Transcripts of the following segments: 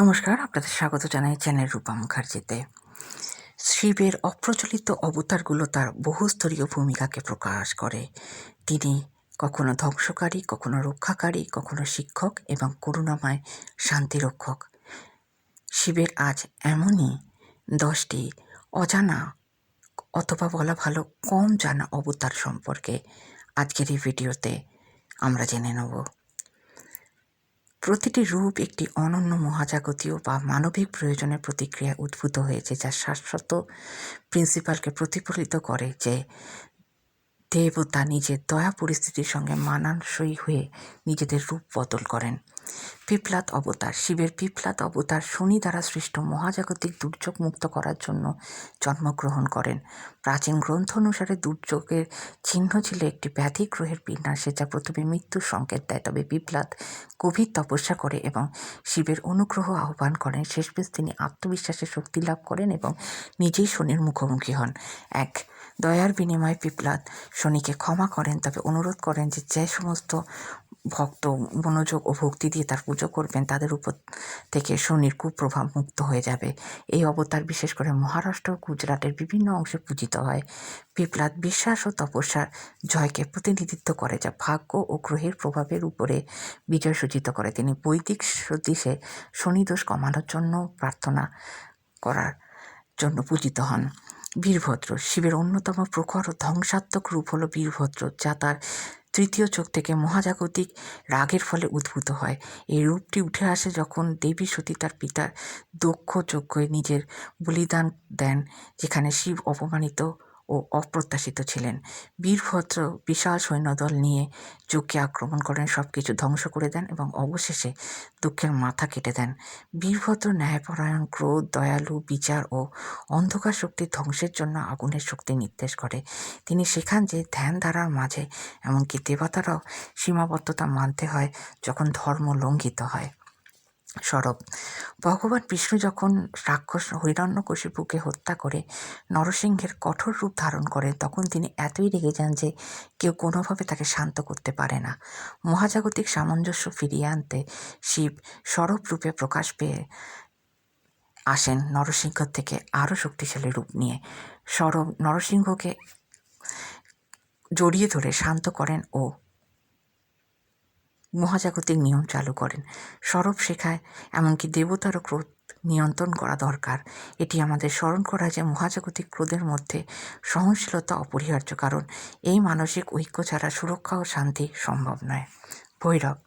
নমস্কার, আপনাদের স্বাগত জানাই চ্যানেল রূপা মুখার্জিতে। শিবের অপ্রচলিত অবতারগুলো তার বহুস্তরীয় ভূমিকাকে প্রকাশ করে। তিনি কখনো ধ্বংসকারী, কখনো রক্ষাকারী, কখনো শিক্ষক এবং করুণাময় শান্তিরক্ষক। শিবের আজ এমনই দশটি অজানা অথবা বলা ভালো কম জানা অবতার সম্পর্কে আজকের এই ভিডিওতে আমরা জেনে নেব। প্রতিটি রূপ একটি অনন্য মহাজাগতীয় বা মানবিক প্রয়োজনের প্রতিক্রিয়া উদ্ভূত হয়েছে, যা শাশ্বত প্রিন্সিপালকে প্রতিফলিত করে যে দেবতা নিজের দয়া পরিস্থিতির সঙ্গে মানানসই হয়ে নিজেদের রূপ বদল করেন। পিপলাত অবতার, শিবের পিপলাত অবতার শনি দ্বারা সৃষ্ট মহাজাগতিক দুর্যোগ মুক্ত করার জন্য জন্মগ্রহণ করেন। প্রাচীন গ্রন্থ অনুসারে দুর্যোগের চিহ্ন ছিল একটি ব্যাধি গ্রহের বিন্যাসে যা প্রথমে মৃত্যুর সংকেত দেয়। তবে পিপলাত গভীর তপস্যা করে এবং শিবের অনুগ্রহ আহ্বান করেন। শেষমেশ তিনি আত্মবিশ্বাসের শক্তি লাভ করেন এবং নিজেই শনির মুখোমুখি হন। এক দয়ার বিনিময়ে পিপলাত শনিকে ক্ষমা করেন, তবে অনুরোধ করেন যে যে সমস্ত ভক্ত মনোযোগ ও ভক্তি দিয়ে তার পুজো করবেন, তাদের উপর থেকে শনির কুপ্রভাব মুক্ত হয়ে যাবে। এই অবতার বিশেষ করে মহারাষ্ট্র ও গুজরাটের বিভিন্ন অংশে পূজিত হয়। পিপলাদ বিশ্বাস ও তপস্যার জয়কে প্রতিনিধিত্ব করে যা ভাগ্য ও গ্রহের প্রভাবের উপরে বিজয় সূচিত করে। তিনি বৈদিক সদৃশে শনিদোষ কমানোর জন্য প্রার্থনা করার জন্য পূজিত হন। বীরভদ্র। শিবের অন্যতম প্রখর ধ্বংসাত্মক রূপ হল বীরভদ্র, যা তার তৃতীয় চোখ থেকে মহাজাগতিক রাগের ফলে উদ্ভূত হয়। এই রূপটি উঠে আসে যখন দেবী সতী তার পিতার দক্ষ যজ্ঞে নিজের বলিদান দেন, যেখানে শিব অপমানিত ও অপ্রত্যাশিত ছিলেন। বীরভদ্র বিশাল সৈন্যদল নিয়ে যজ্ঞে আক্রমণ করেন সব কিছু ধ্বংস করে দেন এবং অবশেষে দুঃখের মাথা কেটে দেন। বীরভদ্র ন্যায়পরায়ণ, ক্রোধ, দয়ালু, বিচার ও অন্ধকার শক্তির ধ্বংসের জন্য আগুনের শক্তি নির্দেশ করে। তিনি শেখান যে ধ্যান ধারার মাঝে, এমনকি দেবতারাও সীমাবদ্ধতা মানতে হয়, যখন ধর্ম লঙ্ঘিত হয়। সরব। ভগবান বিষ্ণু যখন রাক্ষস হৈরণ্যকশিপুকে হত্যা করে নরসিংহের কঠোর রূপ ধারণ করে, তখন তিনি এতই রেগে যান যে কেউ কোনোভাবে তাকে শান্ত করতে পারে না। মহাজাগতিক সামঞ্জস্য ফিরিয়ে আনতে শিব সরব রূপে প্রকাশ পেয়ে আসেন নরসিংহ থেকে আরও শক্তিশালী রূপ নিয়ে। সরব নরসিংহকে জড়িয়ে ধরে শান্ত করেন ও মহাজাগতিক নিয়ম চালু করেন। সরব শেখায়, এমনকি দেবতারও ক্রোধ নিয়ন্ত্রণ করা দরকার। এটি আমাদের স্মরণ করা যে মহাজাগতিক ক্রোধের মধ্যে সহনশীলতা অপরিহার্য, কারণ এই মানসিক ঐক্য ছাড়া সুরক্ষা ও শান্তি সম্ভব নয়। ভৈরব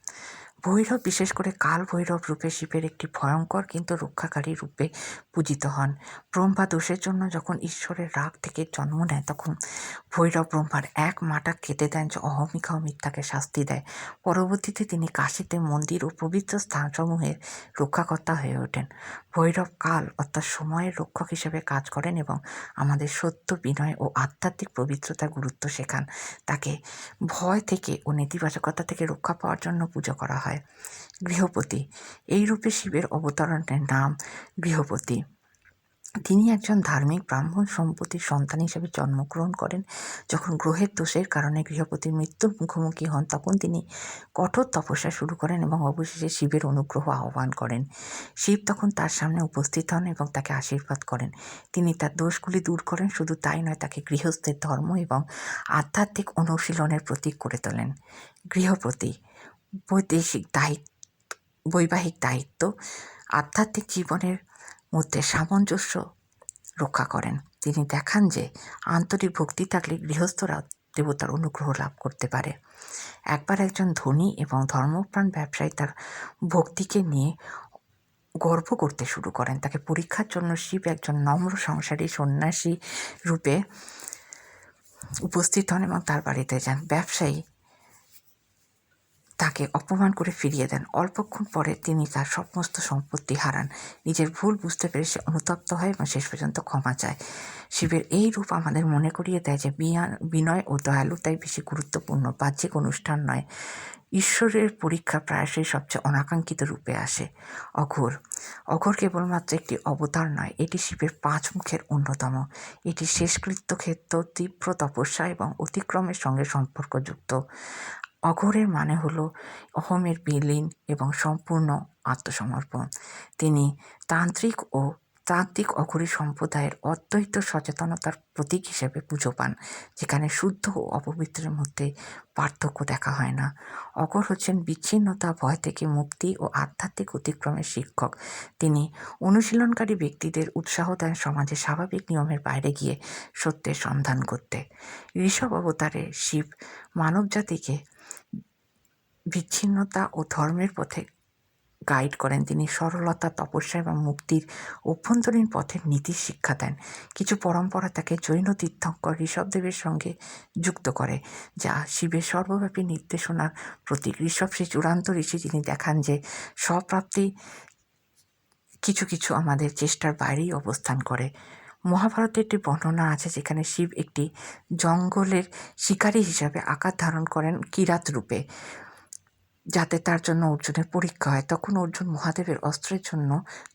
ভৈরব বিশেষ করে কাল ভৈরব রূপে শিবের একটি ভয়ঙ্কর কিন্তু রক্ষাকারী রূপে পূজিত হন। ব্রহ্মা দোষের জন্য যখন ঈশ্বরের রাগ থেকে জন্ম নেয়, তখন ভৈরব ব্রহ্মার এক মাটা কেটে দেন যে অহমিকা ও মিথ্যাকে শাস্তি দেয়। পরবর্তীতে তিনি কাশীতে মন্দির ও পবিত্র স্থানসমূহের রক্ষাকর্তা হয়ে ওঠেন। ভৈরব কাল অর্থাৎ সময়ের রক্ষক হিসেবে কাজ করেন এবং আমাদের সত্য, বিনয় ও আধ্যাত্মিক পবিত্রতার গুরুত্ব শেখান। তাকে ভয় থেকে ও নেতিবাচকতা থেকে রক্ষা পাওয়ার জন্য পুজো করা হয়। গৃহপতি। এই রূপে শিবের অবতরণের নাম গৃহপতি। তিনি একজন ধার্মিক ব্রাহ্মণ, সম্পত্তির সন্তান হিসেবে জন্মগ্রহণ করেন। যখন গ্রহের দোষের কারণে গৃহপতির মৃত্যুর মুখোমুখি হন, তখন তিনি কঠোর তপস্যা শুরু করেন এবং অবশেষে শিবের অনুগ্রহ আহ্বান করেন। শিব তখন তার সামনে উপস্থিত হন এবং তাকে আশীর্বাদ করেন। তিনি তার দোষগুলি দূর করেন, শুধু তাই নয়, তাকে গৃহস্থের ধর্ম এবং আধ্যাত্মিক অনুশীলনের প্রতীক করে তোলেন। গৃহপতি। বৈদেশিক দায়িত্ব, বৈবাহিক দায়িত্ব আধ্যাত্মিক জীবনের মধ্যে সামঞ্জস্য রক্ষা করেন। তিনি দেখান যে আন্তরিক ভক্তি থাকলে গৃহস্থরা দেবতার অনুগ্রহ লাভ করতে পারে। একবার একজন ধনী এবং ধর্মপ্রাণ ব্যবসায়ী তার ভক্তিকে নিয়ে গর্ব করতে শুরু করেন। তাকে পরীক্ষার জন্য শিব একজন নম্র সংসারী, সন্ন্যাসী রূপে উপস্থিত হন এবং তার বাড়িতে যান। ব্যবসায়ী তাকে অপমান করে ফিরিয়ে দেন। অল্পক্ষণ পরে তিনি তার সমস্ত সম্পত্তি হারান। নিজের ভুল বুঝতে পেরে সে অনুতপ্ত হয় এবং শেষ পর্যন্ত ক্ষমা চায়। শিবের এই রূপ আমাদের মনে করিয়ে দেয় যে বিনয় ও দয়ালুতাই বেশি গুরুত্বপূর্ণ, বাহ্যিক অনুষ্ঠান নয়। ঈশ্বরের পরীক্ষা প্রায়শই সবচেয়ে অনাকাঙ্ক্ষিত রূপে আসে। অঘোর। অঘোর কেবলমাত্র একটি অবতার নয়, এটি শিবের পাঁচ মুখের অন্যতম। এটি শেষকৃত্য ক্ষেত্র, তীব্র তপস্যা এবং অতিক্রমের সঙ্গে সম্পর্কযুক্ত। অঘোরের মানে হলো অহমের বিলীন এবং সম্পূর্ণ আত্মসমর্পণ। তিনি তান্ত্রিক ও তাত্ত্বিক অঘরী সম্প্রদায়ের অদ্বৈত সচেতনতার প্রতীক হিসেবে পুজো পান, যেখানে শুদ্ধ ও অপবিত্রের মধ্যে পার্থক্য দেখা হয় না। অঘর হচ্ছেন বিচ্ছিন্নতা, ভয় থেকে মুক্তি ও আধ্যাত্মিক অতিক্রমের শিক্ষক। তিনি অনুশীলনকারী ব্যক্তিদের উৎসাহ দেন সমাজে স্বাভাবিক নিয়মের বাইরে গিয়ে সত্যের সন্ধান করতে। ঋষভ অবতারে শিব মানবজাতিকে বিচ্ছিন্নতা ও ধর্মের পথে গাইড করেন তিনি। সরলতা, তপস্যা এবং মুক্তির অভ্যন্তরীণ পথের নীতি শিক্ষা দেন। কিছু পরম্পরা তাকে জৈন তীর্থঙ্কর ঋষভদেবের সঙ্গে যুক্ত করে, যা শিবের সর্বব্যাপী নির্দেশনার প্রতীক। ঋষভ সে চূড়ান্ত ঋষি যিনি দেখান যে স্বপ্রাপ্তি কিছু কিছু আমাদের চেষ্টার বাইরেই অবস্থান করে। মহাভারতে একটি বর্ণনা আছে যেখানে শিব একটি জঙ্গলের শিকারী হিসাবে আকার ধারণ করেন কিরাত রূপে। যাতে তার জন্য অর্জুনের পরীক্ষা হয়। তখন অর্জুন মহাদেবের অস্ত্রের জন্য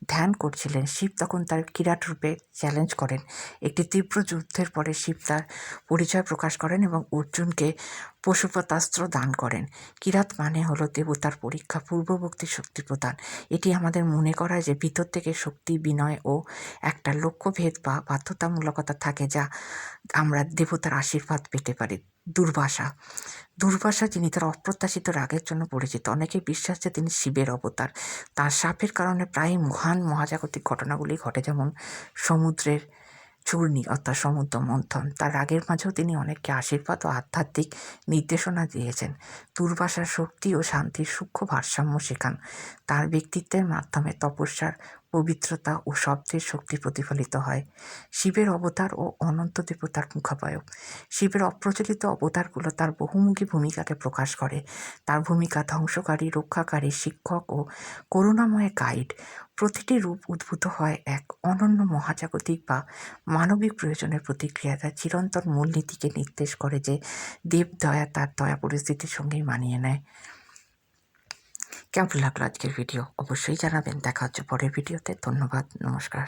ধ্যান করছিলেন। শিব তখন তার কিরাট রূপে চ্যালেঞ্জ করেন। একটি তীব্র যুদ্ধের পরে শিব তার পরিচয় প্রকাশ করেন এবং অর্জুনকে পশুপতাস্ত্র দান করেন। কিরাত মানে হলো দেবতার পরীক্ষা পূর্ববর্তী শক্তি প্রদান। এটি আমাদের মনে করায় যে ভিতর থেকে শক্তি, বিনয় ও একটা লক্ষ্যভেদ বা বাধ্যতামূলকতা থাকে যা আমরা দেবতার আশীর্বাদ পেতে পারি। দুর্বাসা। দুর্বাসা যিনি তার অপ্রত্যাশিত রাগের জন্য পরিচিত। অনেকে বিশ্বাস যে তিনি শিবের অবতার। তার সাপের কারণে প্রায় মহান মহাজাগতিক ঘটনাগুলি ঘটে, যেমন সমুদ্রের চূর্ণি অর্থাৎ সমুদ্র মন্থন। তার রাগের মাঝেও তিনি অনেককে আশীর্বাদ ও আধ্যাত্মিক নির্দেশনা দিয়েছেন। দুর্বাসার শক্তি ও শান্তির সূক্ষ্ম ভারসাম্য শেখান। তার ব্যক্তিত্বের মাধ্যমে তপস্যার পবিত্রতা ও শব্দের শক্তি প্রতিফলিত হয়। শিবের অবতার ও অনন্ত দেবতার মুখাবয়ব। শিবের অপ্রচলিত অবতারগুলো তার বহুমুখী ভূমিকাকে প্রকাশ করে। তার ভূমিকা ধ্বংসকারী, রক্ষাকারী, শিক্ষক ও করুণাময় গাইড। প্রতিটি রূপ উদ্ভূত হয় এক অনন্য মহাজাগতিক বা মানবিক প্রয়োজনের প্রতিক্রিয়া যা চিরন্তন মূলনীতিকে নির্দেশ করে যে দেব দয়া তার দয়া পরিস্থিতির সঙ্গেই মানিয়ে নেয়। কেমন লাগল আজকের ভিডিও? অবশ্যই জানাবেন। দেখা হচ্ছে পরের ভিডিওতে। ধন্যবাদ নমস্কার।